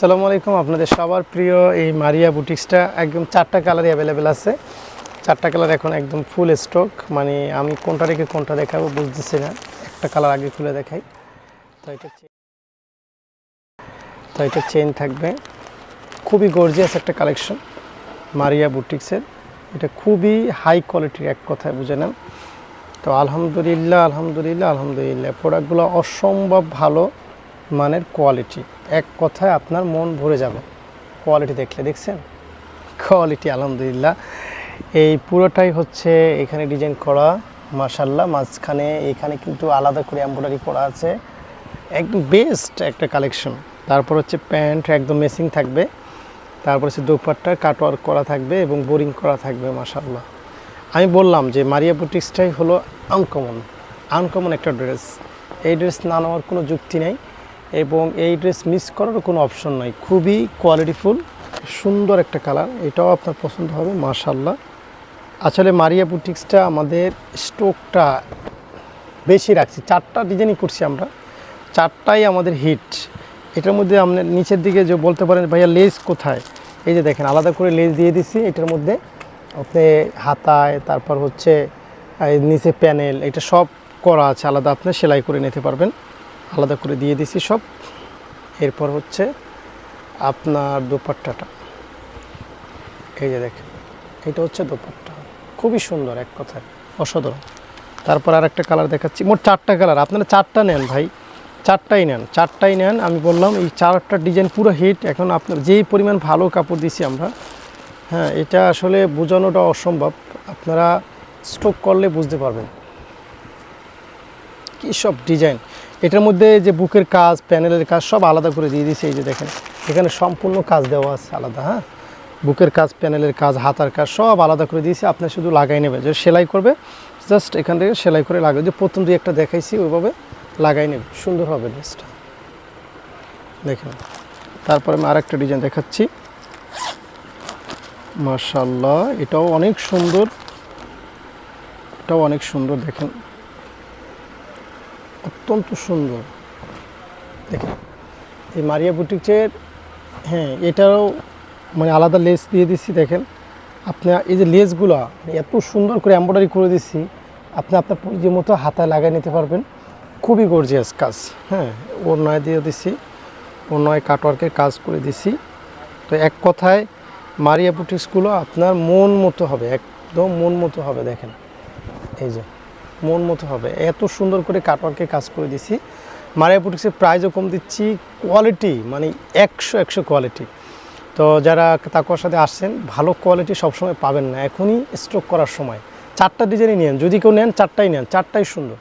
আসসালামু আলাইকুম, আপনাদের সবার প্রিয় এই মারিয়া বুটিক্সটা একদম চারটা কালারই অ্যাভেলেবেল আছে। চারটা কালার এখন একদম ফুল স্টক মানে আমি কোনটা রেখে কোনটা দেখাবো বুঝতেছি না। একটা কালার আগে খুলে দেখাই। তো এটা তো এটা চেন থাকবে। খুবই গর্জিয়াস একটা কালেকশন মারিয়া বুটিক্সের। এটা খুবই হাই কোয়ালিটির এক কথায় বুঝে নেন। তো আলহামদুলিল্লাহ আলহামদুলিল্লাহ আলহামদুলিল্লাহ। প্রোডাক্টগুলো অসম্ভব ভালো। মানের কোয়ালিটি এক কথায় আপনার মন ভরে যাবে। কোয়ালিটি দেখলে, দেখছেন? কোয়ালিটি আলহামদুলিল্লাহ। এই পুরোটাই হচ্ছে এখানে ডিজাইন করা মাশাল্লাহ মাঝখানে, এখানে কিন্তু আলাদা করে এমব্রয়ডারি করা আছে। একদম বেস্ট একটা কালেকশন তারপর হচ্ছে প্যান্ট একদম মেসিং থাকবে। তারপর হচ্ছে দোপাট্টা কাটওয়ার্ক করা থাকবে এবং বোরিং করা থাকবে মাশাল্লাহ আমি বললাম যে মারিয়া বুটিক্সটাই হলো আনকমন আনকমন একটা ড্রেস এই ড্রেস না নেওয়ার কোনো যুক্তি নেই। এবং এই ড্রেস মিস করারও কোনো অপশন নাই। খুবই কোয়ালিটিফুল সুন্দর একটা কালার এটাও আপনার পছন্দ হবে মাশাল্লাহ আসলে মারিয়া বুটিক্সটা আমাদের স্টোকটা বেশি রাখছি, চারটা ডিজাইনই করছি আমরা, চারটাই আমাদের হিট এটার মধ্যে আপনার নিচের দিকে যে বলতে পারেন, ভাইয়া লেস কোথায়? এই যে দেখেন, আলাদা করে লেস দিয়ে দিছি, এটার মধ্যে আপনি হাতায়, তারপর হচ্ছে নিচে প্যানেল এটা সব করা আছে, আলাদা আপনি সেলাই করে নিতে পারবেন। আলাদা করে দিয়ে দিছি সব। এরপর হচ্ছে আপনার দোপাট্টাটা। এই যে দেখেন, এটা হচ্ছে দোপাট্টা। খুবই সুন্দর এক কথায়, অসাধারণ। তারপর আর একটা কালার দেখাচ্ছি, মোট চারটা কালার। আপনারা চারটা নেন ভাই, চারটাই নেন চারটাই নেন। আমি বললাম, এই চারটা ডিজাইন পুরো হিট। এখন আপনার যেই পরিমাণ ভালো কাপড় দিছি আমরা হ্যাঁ এটা আসলে বোঝানোটা অসম্ভব। আপনারা স্টক করলে বুঝতে পারবেন। কী সব ডিজাইন? এটার মধ্যে যে বুকের কাজ, প্যানেলের কাজ সব আলাদা করে দিয়ে দিয়েছে, এই যে দেখেন। এখানে সম্পূর্ণ কাজ দেওয়া আছে আলাদা হ্যাঁ? বুকের কাজ, প্যানেলের কাজ, হাতার কাজ সব আলাদা করে দিয়েছে, আপনি শুধু লাগাই নেবে। যে সেলাই করবে, জাস্ট এখান থেকে সেলাই করে লাগাবে। যে প্রথম দুই একটা দেখাইছি, ওইভাবে লাগাই নেবে। সুন্দর হবে ড্রেসটা। দেখেন, তারপরে আমি আরেকটা ডিজাইন দেখাচ্ছি। মার্শাল্লাহ এটাও অনেক সুন্দর। এটাও অনেক সুন্দর, দেখেন। অত্যন্ত সুন্দর। দেখেন, এই মারিয়া বুটিকের হ্যাঁ এটাও মানে আলাদা লেস দিয়ে দিচ্ছি দেখেন। আপনার এই যে লেসগুলো এত সুন্দর করে এম্ব্রয়ডারি করে দিচ্ছি আপনি আপনার পরিচয় মতো হাতায় লাগিয়ে নিতে পারবেন। খুবই গর্জিয়াস কাজ হ্যাঁ ওর নয় দিয়ে দিছি ওর নয় কাটওয়ার্কের কাজ করে দিছি। তো এক কথায়, মারিয়া বুটিক্সগুলো আপনার মন মতো হবে, একদম মন মতো হবে, দেখেন। এই যে মন মতো হবে। এত সুন্দর করে কাটওয়ার্কের কাজ করে দিছি মারিয়া বুটিক্সের প্রাইজও কম দিচ্ছি। কোয়ালিটি মানে একশো একশো কোয়ালিটি তো যারা তাকুয়ার সাথে আসছেন, ভালো কোয়ালিটি সবসময় পাবেন না। এখনই স্ট্রোক করার সময়। চারটা ডিজাইনই নেন যদি কেউ নেন, চারটাই নেন। চারটাই সুন্দর।